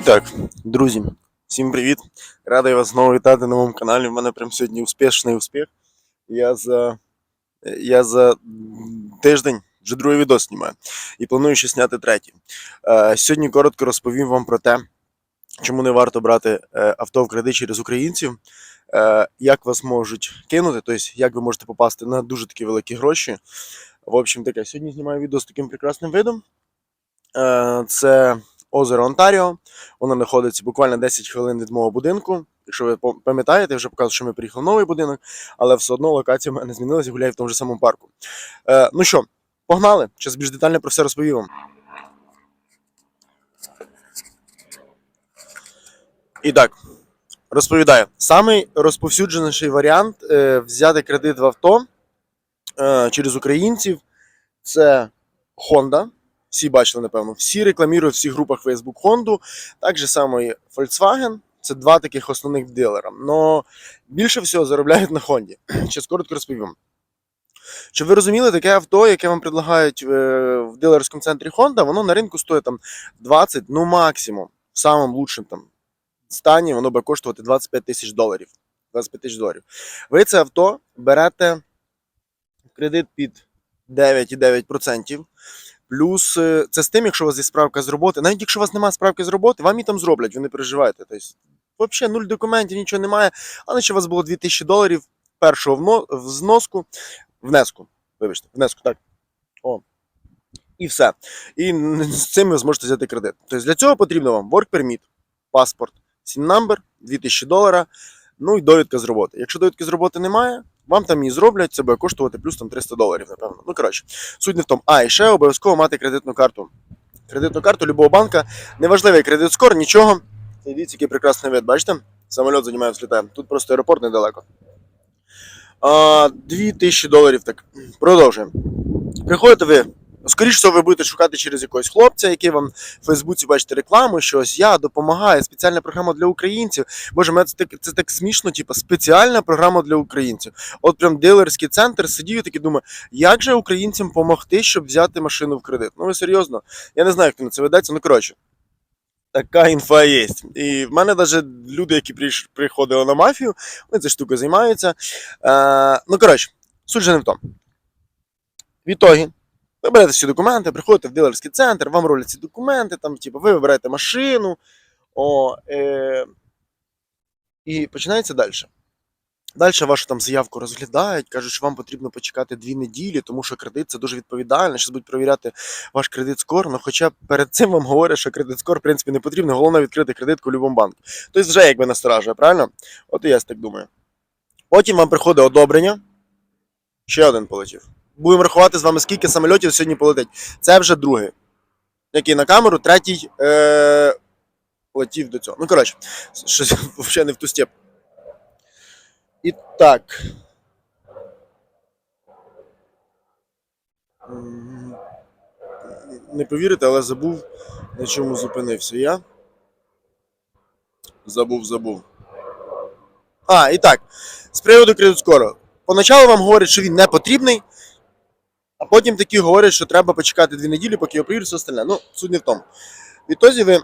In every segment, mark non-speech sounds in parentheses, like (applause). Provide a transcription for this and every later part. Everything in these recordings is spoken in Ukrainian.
І друзі, всім привіт! Радий вас знову вітати на моєму каналі. У мене прям сьогодні успішний успіх. Я за, я за тиждень вже другий відос знімаю і планую ще зняти третій. Е, сьогодні коротко розповім вам про те, чому не варто брати е, авто в кредит через українців, е, як вас можуть кинути, тобто як ви можете попасти на дуже такі великі гроші. В общем, таке, сьогодні знімаю відео з таким прекрасним видом. Це озеро Онтаріо. Воно знаходиться буквально 10 хвилин від мого будинку. Якщо ви пам- пам'ятаєте, я вже показав, що ми приїхали в новий будинок, але все одно локація в мене змінилася, гуляю в тому ж самому парку. Е, ну що, погнали? Зараз більш детально про все розповім вам. І так, розповідаю. Самий розповсюдженіший варіант е, взяти кредит в авто е, через українців це Honda. Всі бачили, напевно. Всі рекламують в всіх групах Facebook Honda. Так же само і Volkswagen. Це два таких основних дилера. Но більше всього заробляють на Honda. Зараз коротко розповім. Щоб ви розуміли, таке авто, яке вам предлагають е, в дилерському центрі Honda, воно на ринку стоїть там 20, ну максимум, в самому лучшому там стані, воно буде коштувати 25 тисяч доларів. 25 тисяч доларів. Ви це авто берете кредит під 9,9%. Плюс е, це з тим, якщо у вас є справка з роботи. Навіть якщо у вас немає справки з роботи, вам і там зроблять, ви не переживайте. Тобто, взагалі нуль документів, нічого немає. Але ще у вас було 2000 доларів першого взноску, внеску. Вибачте, внеску, так. О. І все. І з цим ви зможете взяти кредит. Тобто для цього потрібно вам work permit, паспорт, SIN number, 2000 долара, ну і довідка з роботи. Якщо довідки з роботи немає, вам там її зроблять, це буде коштувати плюс там 300 доларів, напевно. Ну, коротше, суть не в тому. А, і ще обов'язково мати кредитну карту. Кредитну карту любого банка, неважливий кредит скор, нічого. Дивіться, який прекрасний вид, бачите? Самоліт займає взлітає. Тут просто аеропорт недалеко. А, 2000 доларів. Так, продовжуємо. Приходите ви. Скоріше всього, ви будете шукати через якогось хлопця, який вам в Фейсбуці бачите рекламу, що ось я допомагаю, спеціальна програма для українців. Боже, мене це так, це так смішно, типу, спеціальна програма для українців. От прям дилерський центр сидів і такий думаю, як же українцям допомогти, щоб взяти машину в кредит? Ну ви серйозно? Я не знаю, як на це ведеться. Ну коротше, така інфа є. І в мене навіть люди, які приходили на мафію, вони цією штукою займаються. Е, ну коротше, суть же не в тому. В ітогі, ви берете всі документи, приходите в дилерський центр, вам роблять ці документи, там, типу, ви вибираєте машину, о, е, і починається далі. Далі вашу там заявку розглядають, кажуть, що вам потрібно почекати дві неділі, тому що кредит це дуже відповідально. Зараз будуть перевіряти ваш кредит скор. Ну, хоча перед цим вам говорять, що кредит скор, в принципі, не потрібно, головне відкрити кредитку в будь-якому банку. Тобто вже якби насторажує, правильно? От і я так думаю. Потім вам приходить одобрення. Ще один полетів. Будемо рахувати з вами, скільки самольотів сьогодні полетить. Це вже другий. Який на камеру, третій е- летів до цього. Ну, коротше, щось (laughs) взагалі не в ту степ. І так. Не повірите, але забув, на чому зупинився я. Забув, забув. А, і так. З приводу кредит-скору. Поначалу вам говорять, що він не потрібний, а потім такі говорять, що треба почекати дві неділі, поки його перевірять, все остальне. Ну, суть не в тому. Відтоді ви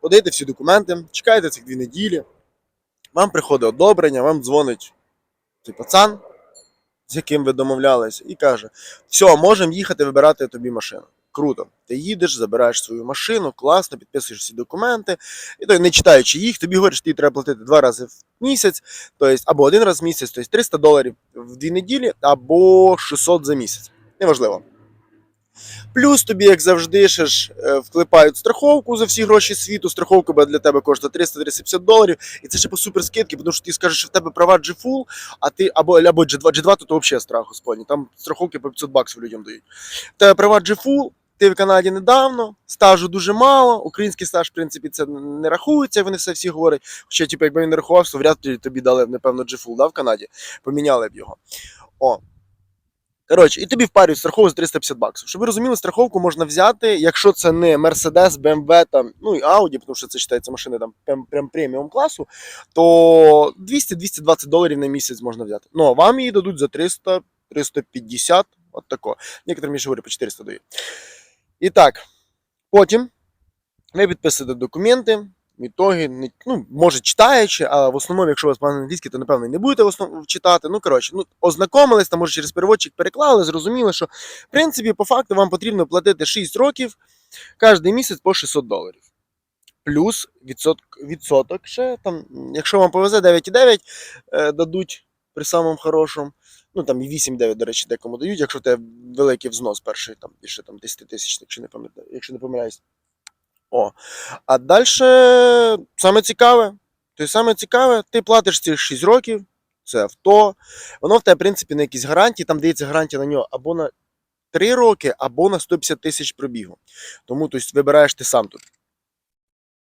подаєте всі документи, чекаєте цих дві неділі, вам приходить одобрення, вам дзвонить цей пацан, з яким ви домовлялися, і каже: все, можемо їхати вибирати тобі машину. Круто. Ти їдеш, забираєш свою машину, класно, підписуєш всі документи, і то не читаючи їх, тобі говорять, що тобі треба платити два рази в місяць, тобто або один раз в місяць, тобто 300 доларів в дві неділі, або 600 за місяць. Неважливо. Плюс тобі, як завжди, ще ж е, вклепають страховку за всі гроші світу. Страховка буде для тебе коштує 300-350 доларів. І це ще по супер скидки, тому що ти скажеш, що в тебе права G-Full, а ти або, або G2, G2 то, то взагалі страх господній. Там страховки по 500 баксів людям дають. В тебе права G-Full, ти в Канаді недавно, стажу дуже мало. Український стаж, в принципі, це не рахується, вони все всі говорять. Хоча, типу, якби він не рахувався, вряд ли тобі дали, напевно, G-Full, да, в Канаді. Поміняли б його. О. Коротше, і тобі впарюють страховку за 350 баксів. Щоб ви розуміли, страховку можна взяти, якщо це не Mercedes, BMW там, ну і Audi, тому що це вважається машини там прям, прям преміум класу, то 200-220 доларів на місяць можна взяти. Ну, а вам її дадуть за 300, 350, от тако. Некоторим я ще говорю, по 400 дають. І так, потім ви підписуєте документи, В ну, може читаючи, а в основному, якщо у вас погано англійський, то напевно не будете в основному читати. Ну, коротше, ну, ознакомились, там, може, через переводчик переклали, зрозуміли, що в принципі, по факту вам потрібно платити 6 років кожен місяць по 600 доларів. Плюс відсоток, відсоток ще там, якщо вам повезе 9,9 е, дадуть при самому хорошому. Ну там і 8-9, до речі, декому дають, якщо тебе великий взнос перший, там більше там 10 тисяч, якщо не пам'ятаю, якщо не помиляюсь. О. А далі саме цікаве. То есть саме цікаве, ти платиш ці 6 років, це авто. Воно в тебе, в принципі, на якісь гарантії, там дається гарантія на нього або на 3 роки, або на 150 тисяч пробігу. Тому тобто, вибираєш ти сам тут.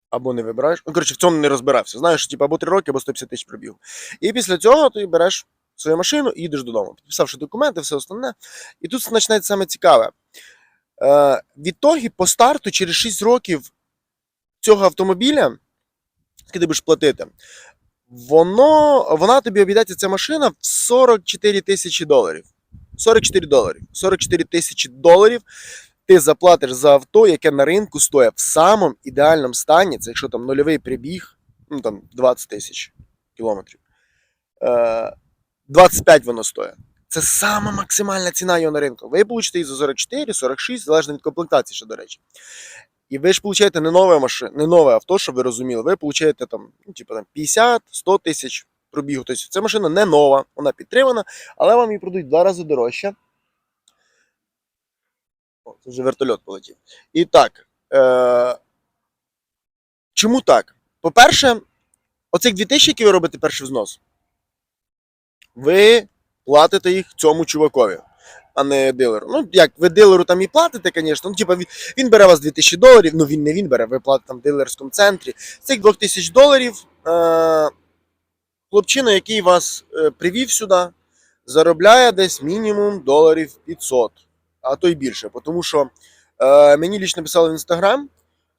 Або не вибираєш. Ну, коротше, в цьому не розбирався. Знаєш, типу, або 3 роки, або 150 тисяч пробігу. І після цього ти береш свою машину і їдеш додому. Підписавши документи, все основне. І тут починається саме цікаве. Е, відтоді по старту через 6 років цього автомобіля, скільки ти будеш платити, воно, вона тобі обійдеться ця машина в 44 тисячі доларів. 44 доларів. 44 тисячі доларів ти заплатиш за авто, яке на ринку стоїть в самому ідеальному стані. Це якщо там нульовий прибіг, ну там 20 тисяч кілометрів. Е, 25 воно стоїть. Це сама максимальна ціна його на ринку. Ви получите її за 44, 46, залежно від комплектації, ще, до речі. І ви ж получаєте не нове машин, не нове авто, щоб ви розуміли. Ви получаєте там, ну, типу, там 50, 100 тисяч пробігу. Тобто ця машина не нова, вона підтримана, але вам її продають в два рази дорожче. О, це вже вертольот полетів. І так. Е- чому так? По-перше, оцих 2000, які ви робите перший взнос, ви платите їх цьому чувакові, а не дилеру. Ну, як ви дилеру там і платите, звісно. Ну, типа він, бере вас 2000 доларів, ну він не він бере, ви платите там в дилерському центрі. З цих 2000 доларів е- хлопчина, який вас е, привів сюди, заробляє десь мінімум доларів 500, а то й більше. Тому що е, мені лічно писали в інстаграм,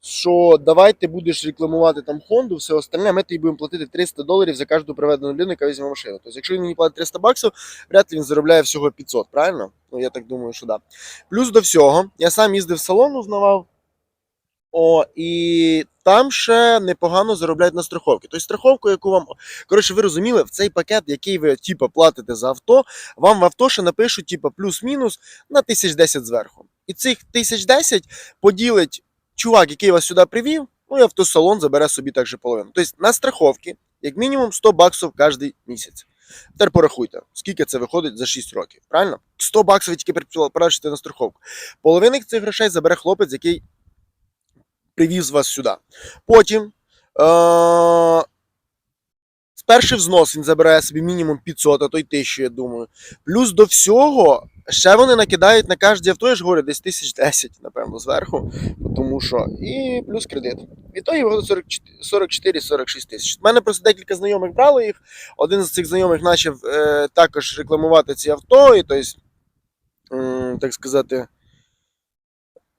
що давай ти будеш рекламувати там Хонду, все остальне, ми тобі будемо платити 300 доларів за кожну приведену людину, яка візьме машину. Тобто, якщо він мені платить 300 баксів, вряд ли він заробляє всього 500, правильно? Ну, я так думаю, що да. Плюс до всього, я сам їздив в салон, узнавав. О, і там ще непогано заробляють на страховки. Тобто страховку, яку вам. Коротше, ви розуміли, в цей пакет, який ви типу, платите за авто, вам в авто ще напишуть, типу, плюс-мінус на 1010 зверху. І цих 1010 поділить чувак, який вас сюди привів, ну і автосалон забере собі також половину. Тобто на страховки, як мінімум 100 баксів кожен місяць. Тепер порахуйте, скільки це виходить за 6 років. Правильно? 100 баксів тільки переплачуєте на страховку. Половина цих грошей забере хлопець, який привіз вас сюди. Потім е- перший взнос він забирає собі мінімум 500, а то й 1000, я думаю. Плюс до всього, ще вони накидають на кожне авто, я ж говорю, десь 1010, напевно, зверху. Тому що. І плюс кредит. І то виходить 44-46 тисяч. У мене просто декілька знайомих брали їх. Один з цих знайомих почав е, також рекламувати ці авто, і тобто, м, так сказати.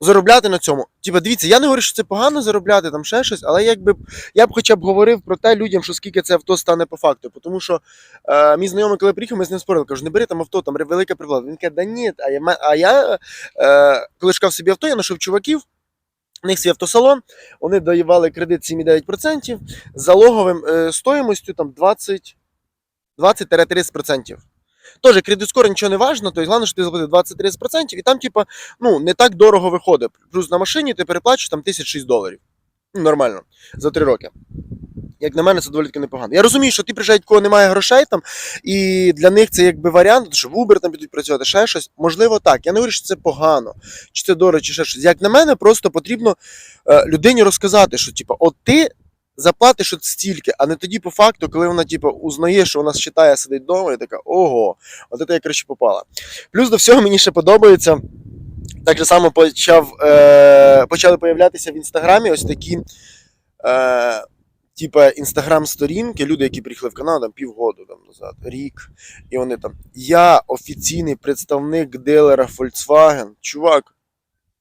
Заробляти на цьому. Типа, дивіться, я не говорю, що це погано заробляти там ще щось, але якби я б хоча б говорив про те людям, що скільки це авто стане по факту. Тому що е, мій знайомий, коли приїхав, ми з ним спорили, кажу, не бери там авто, там велика приблада. Він каже, да ні, а я, а я е, коли шукав собі авто, я знайшов чуваків. У них свій автосалон, вони давали кредит 7,9%, з залоговим е, стоїмостю там 20, 20-30%. Теж кредит скоро нічого не важно, тобто головне, що ти заплатив 20-30%, і там, типа, ну, не так дорого виходить. Плюс на машині ти переплачуєш там 1006 доларів. Ну, нормально, за 3 роки. Як на мене, це доволі таки непогано. Я розумію, що ти приїжджають, кого немає грошей там, і для них це якби варіант, що в Uber там підуть працювати, ще щось. Можливо, так. Я не говорю, що це погано, чи це дорого, чи ще щось. Як на мене, просто потрібно е, людині розказати, що типу, от ти заплатиш от стільки, а не тоді по факту, коли вона типу, узнає, що вона считає, сидить вдома, і така, ого, от це я краще попала. Плюс до всього мені ще подобається. Так же само почав, е, почали появлятися в інстаграмі ось такі. Е, Типа інстаграм-сторінки, люди, які приїхали в Канаду там, півгоду там, назад, рік, і вони там. Я офіційний представник дилера Volkswagen. Чувак,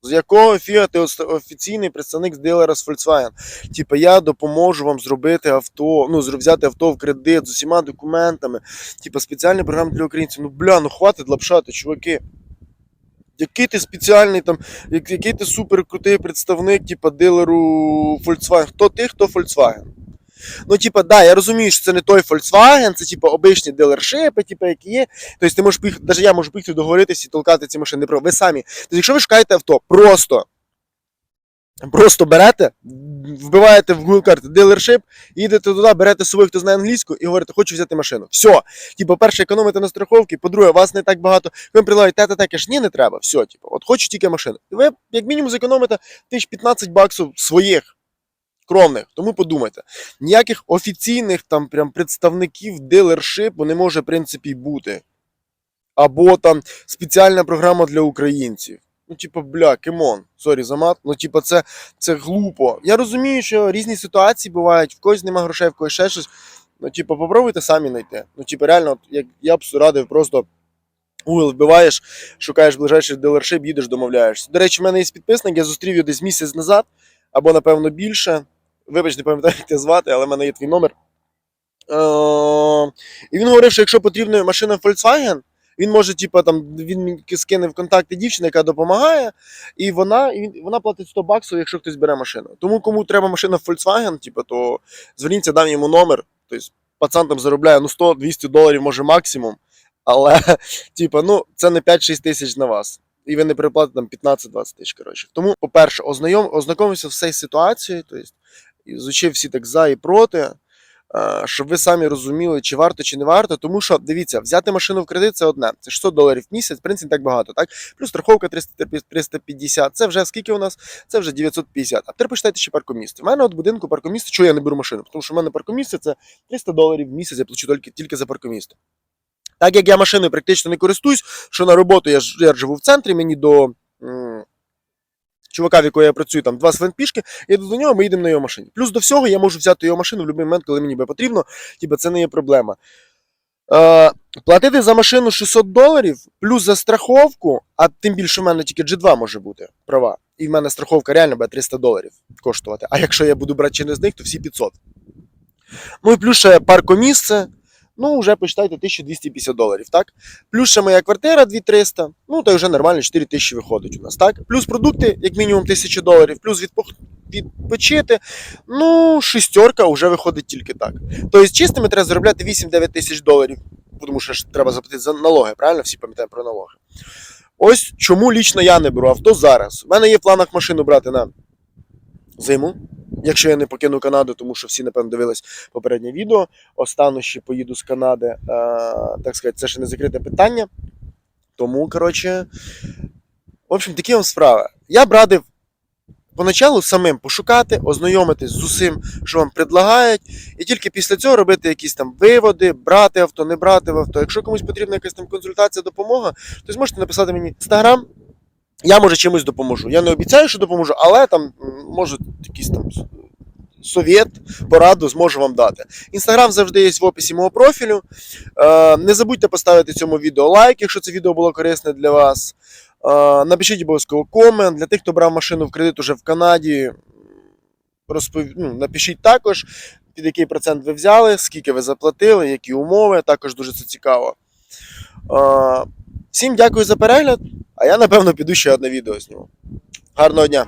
з якого фіга ти офіційний представник з дилера з Volkswagen? Типа, я допоможу вам зробити авто, ну, взяти авто в кредит з усіма документами. Типа, спеціальний програм для українців. Ну, бля, ну хватить лапшати, чуваки. який ти спеціальний там, який ти суперкрутий представник, типа дилеру Volkswagen. Хто ти, хто Volkswagen? Ну, типа, да, я розумію, що це не той Volkswagen, це типа обичні дилершипи, типа, які є. Тобто ти можеш поїхати, навіть я можу поїхати договоритися і толкати ці машини. Ви самі. Тобто, якщо ви шукаєте авто, просто. Просто берете, вбиваєте в Google карти дилершип, їдете туди, берете з собою, хто знає англійську, і говорите, хочу взяти машину. Все. Типу, перше, економите на страховці, по-друге, вас не так багато. Ви приладаєте те, те, те, кажеш, ні, не треба. Все, типу, от хочу тільки машину. І ви, як мінімум, зекономите 1015 баксів своїх кровних. Тому подумайте, ніяких офіційних там прям представників дилершипу не може, в принципі, бути. Або там спеціальна програма для українців. Ну, типу, бля, кемон, сорі за мат. Ну, типу, це, це глупо. Я розумію, що різні ситуації бувають, в когось нема грошей, в когось ще щось. Ну, типу, попробуйте самі знайти. Ну, типу, реально, як я б радив, просто Google вбиваєш, шукаєш ближайший дилершип, їдеш, домовляєшся. До речі, в мене є підписник, я зустрів його десь місяць назад, або, напевно, більше. Вибач, не пам'ятаю, як тебе звати, але в мене є твій номер. Е, І він говорив, що якщо потрібна машина Volkswagen, він може, типу, там, він скине в контакти дівчини, яка допомагає, і вона, і вона платить 100 баксів, якщо хтось бере машину. Тому кому треба машина Volkswagen, типу, то зверніться, дам йому номер. Тобто, пацан там заробляє ну, 100-200 доларів, може максимум. Але, (laughs) типу, ну, це не 5-6 тисяч на вас. І ви не переплатите там 15-20 тисяч. Коротше. Тому, по-перше, ознайом, ознакомився з цією ситуацією, тобто, ізучив всі так за і проти, е, щоб ви самі розуміли, чи варто, чи не варто. Тому що, дивіться, взяти машину в кредит це одне. Це 600 доларів в місяць, в принципі, так багато, так? Плюс страховка 300 350. Це вже скільки у нас? Це вже 950. А тепер почитайте ще паркомісце. У мене от будинку паркомісце, чого я не беру машину? Тому що в мене паркомісце це 300 доларів в місяць, я плачу тільки, тільки за паркомісце. Так як я машиною практично не користуюсь, що на роботу я, я живу в центрі, мені до чувака, в якого я працюю, там два свин пішки, я йду до нього, ми їдемо на його машині. Плюс до всього я можу взяти його машину в будь-який момент, коли мені би потрібно, типу, це не є проблема. Е, платити за машину 600 доларів, плюс за страховку, а тим більше в мене тільки G2 може бути права. І в мене страховка реально буде 300 доларів коштувати. А якщо я буду брати через них, то всі 500. Ну і плюс ще паркомісце, ну вже почитайте 1250 доларів, так? Плюс ще моя квартира 2300, ну то вже нормально 4000 виходить у нас, так? Плюс продукти, як мінімум 1000 доларів, плюс відпох... відпочити, ну, шістерка вже виходить тільки так. Тобто чистими треба заробляти 8-9 тисяч доларів, тому що ж треба заплатити за налоги, правильно? Всі пам'ятаємо про налоги. Ось чому лічно я не беру авто зараз. У мене є в планах машину брати на зиму, якщо я не покину Канаду, тому що всі, напевно, дивились попереднє відео. Остану ще поїду з Канади. Е, так сказати, це ще не закрите питання. Тому, коротше, в общем, такі вам справи. Я б радив поначалу самим пошукати, ознайомитись з усім, що вам предлагають, і тільки після цього робити якісь там виводи, брати авто, не брати в авто. Якщо комусь потрібна якась там консультація, допомога, то зможете написати мені в інстаграм. Я може чимось допоможу. Я не обіцяю, що допоможу, але там може якийсь там совєт, пораду зможу вам дати. Інстаграм завжди є в описі мого профілю. Е, не забудьте поставити цьому відео лайк, якщо це відео було корисне для вас. Е, напишіть обов'язково комент. Для тих, хто брав машину в кредит уже в Канаді. Розпов... Ну, напишіть також, під який процент ви взяли, скільки ви заплатили, які умови. Також дуже це цікаво. Всім дякую за перегляд. А я, напевно, піду ще одне відео зніму. Гарного дня!